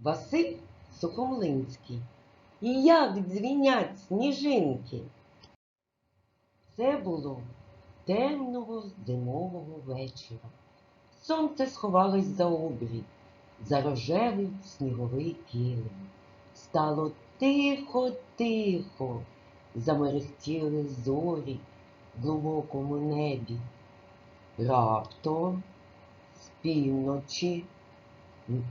Василь Сухомлинський. І як дзвінять сніжинки. Це було темного зимового вечора. Сонце сховалось за обрій, за рожевий сніговий килим. Стало тихо-тихо, замерехтіли зорі в глибокому небі. Раптом з півночі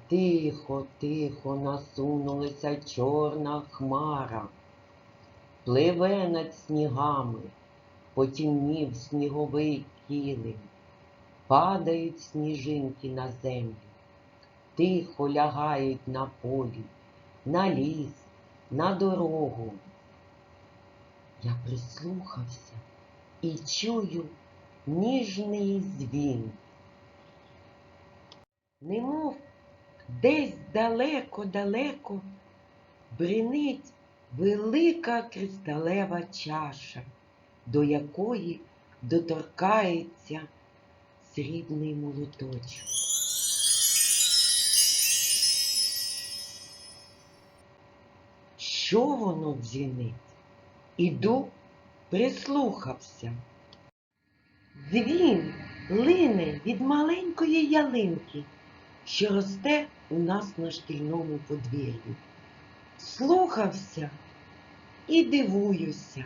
тихо-тихо насунулася чорна хмара, пливе над снігами, потімнів сніговий килим, падають сніжинки на землю, тихо лягають на полі, на ліс, на дорогу. Я прислухався і чую ніжний дзвін. Немов десь далеко-далеко бринить велика кристалева чаша, до якої доторкається срібний молоточок. Що воно дзвінить? Іду, прислухався. Дзвін лине від маленької ялинки, що росте у нас на шкільному подвір'ї. Слухався і дивуюся.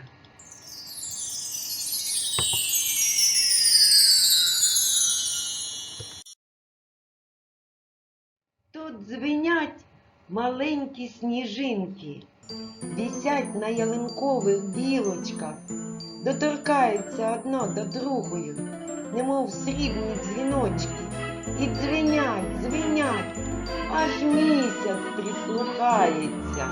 Тут дзвенять маленькі сніжинки, вісять на ялинкових білочках, доторкаються одно до другої, немов срібні дзвіночки, і дзвенять, дзвенять, аж місяць прислухається.